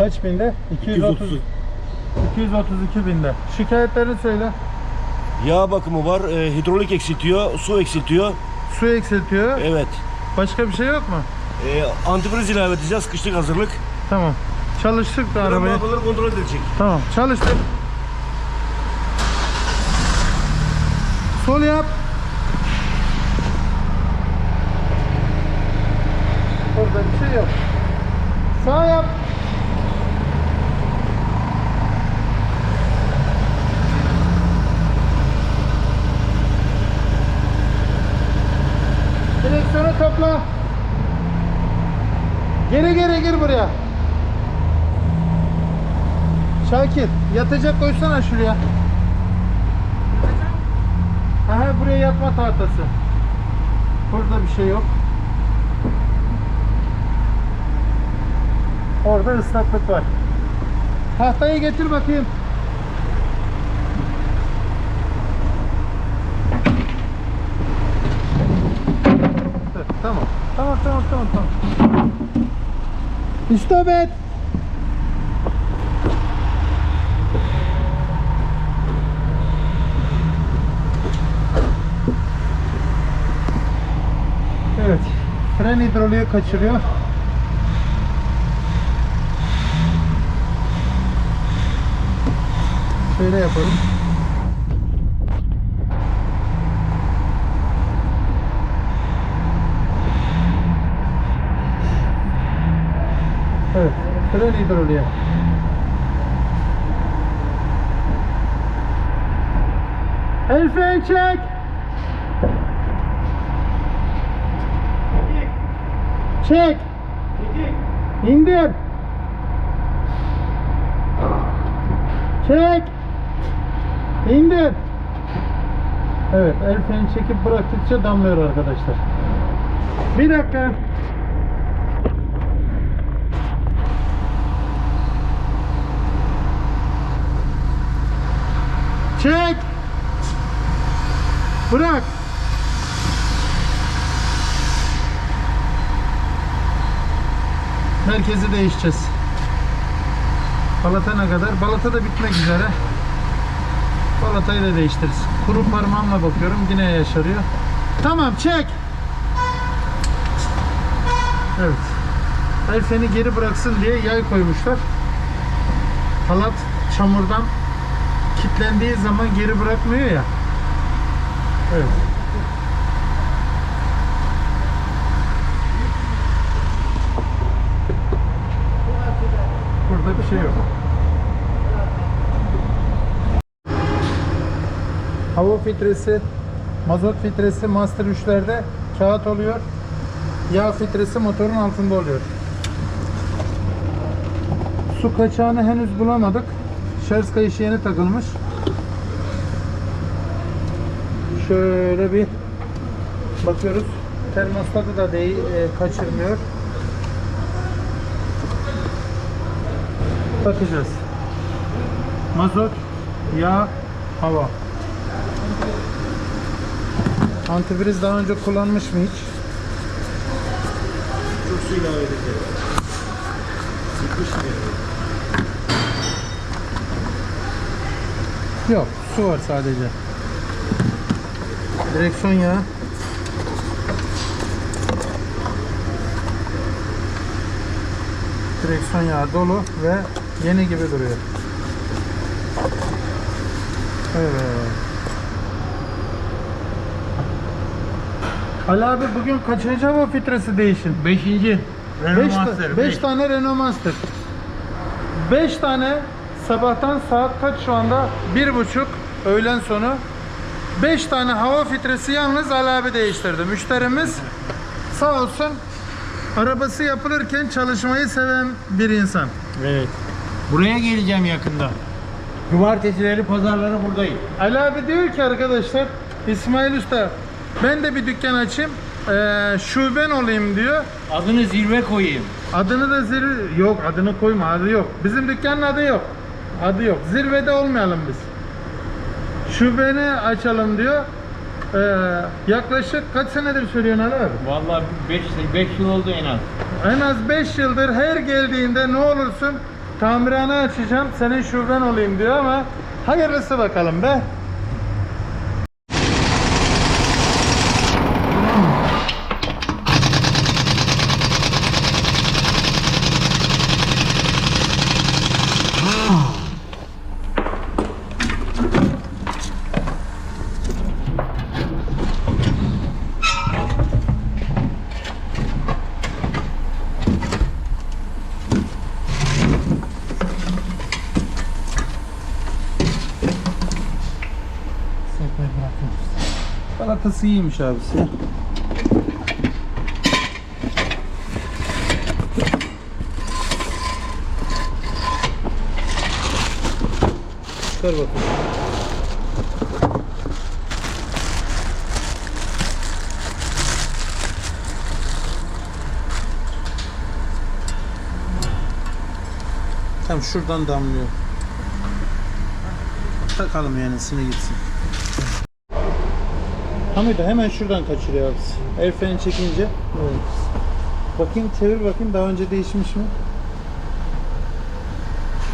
Kaç binde? 230. 232 binde. Şikayetlerini söyle. Yağ bakımı var, e, hidrolik eksiltiyor, su eksiltiyor. Su eksiltiyor. Evet. Başka bir şey yok mu? E, antifriz ilave edeceğiz, kışlık hazırlık. Tamam. Çalıştık da arabayı. Arabayı kontrol edilecek. Tamam. Çalıştık. Sol yap. Orada bir şey yok. Sağ yap. Topla. Geri geri gir buraya. Şakir yatacak koysana şuraya. Aha buraya yatma tahtası. Burada bir şey yok. Orada ıslaklık var. Tahtayı getir bakayım. Tamam. Tamam tamam tamam tamam. Stop et. Evet. Fren hidroliği kaçırıyor. Şöyle yapalım. Evet. Fren hidroliği. El fren çek. Çek. İndir. Çek. İndir. Evet, el freni çekip bıraktıkça damlıyor arkadaşlar. Bir dakika. Çek. Bırak. Merkezi değişeceğiz. Balata ne kadar? Balata da bitmek üzere. Balatayı da değiştiririz. Kuru parmağımla bakıyorum yine yaşarıyor. Tamam çek. Evet. El freni geri bıraksın diye yay koymuşlar. Halat çamurdan kilitlendiği zaman geri bırakmıyor ya. Evet. Burada bir şey yok. Hava filtresi, mazot filtresi Master 3'lerde kağıt oluyor. Yağ filtresi motorun altında oluyor. Su kaçağını henüz bulamadık. Şarj kayışı yeni takılmış. Şöyle bir bakıyoruz. Termostatı da değil, e, kaçırmıyor. Bakacağız. Mazot, yağ, hava. Antifriz daha önce kullanmış mı hiç? Çok su ilave edeceğiz. Sıkışmıyor. Yok, su var sadece. Direksiyon yağı. Direksiyon yağı dolu ve yeni gibi duruyor. Evet. Ali abi bugün kaçıncı hava filtresi değişin? Beşinci. 5 Renault Master. beş. tane Renault Master. 5 tane sabahtan saat kaç şu anda? Bir buçuk öğlen sonu. 5 tane hava filtresi yalnız Ali abi değiştirdi. Müşterimiz sağ olsun arabası yapılırken çalışmayı seven bir insan. Evet. Buraya geleceğim yakında. Cumartesileri, pazarları buradayım. Ali abi diyor ki arkadaşlar İsmail Usta ben de bir dükkan açayım eee şuben olayım diyor. Adını zirve koyayım. Adını da zirve yok adını koyma adı yok. Bizim dükkanın adı yok. Adı yok. Zirvede olmayalım biz. Şubeni açalım diyor. Ee, yaklaşık kaç senedir söylüyorsun Ali abi? Vallahi 5 5 yıl oldu en az. En az 5 yıldır her geldiğinde ne olursun tamirhane açacağım senin şuben olayım diyor ama hayırlısı bakalım be. Salatası iyiymiş abisi ya. Çıkar bakalım. Tam şuradan damlıyor. Takalım yenisine gitsin. Hamido hemen şuradan kaçırıyor abisi. El freni çekince. Evet. Bakayım çevir bakayım daha önce değişmiş mi?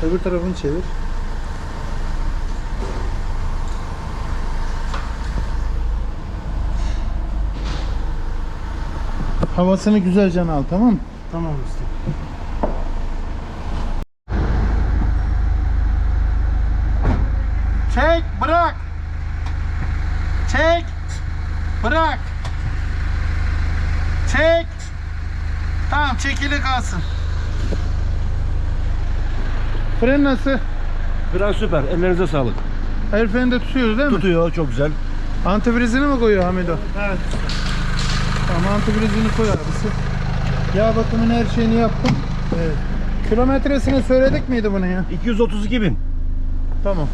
Öbür tarafını çevir. Havasını güzelce al tamam mı? Tamam usta. Çek, bırak. Çek, bırak. Çek. Tamam, çekili kalsın. Fren nasıl? Biraz süper. Ellerinize sağlık. El freni de tutuyoruz değil mi? Tutuyor çok güzel. Antifrizini mi koyuyor Hamido? Evet. Tamam antifrizini koy abisi. Yağ bakımını her şeyini yaptım. Evet. Kilometresini söyledik miydi bunu ya? 232 bin. Tamam.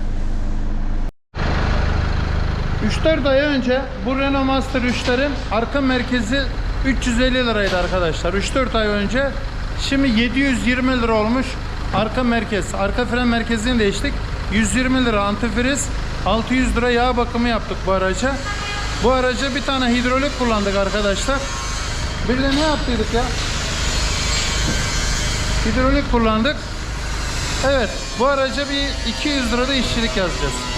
3-4 ay önce bu Renault Master 3'lerin arka merkezi 350 liraydı arkadaşlar. 3-4 ay önce. Şimdi 720 lira olmuş arka merkez. Arka fren merkezini değiştik. 120 lira antifriz. 600 lira yağ bakımı yaptık bu araca. Bu araca bir tane hidrolik kullandık arkadaşlar. Bir de ne yaptıydık ya? Hidrolik kullandık. Evet, bu araca bir 200 lira da işçilik yazacağız.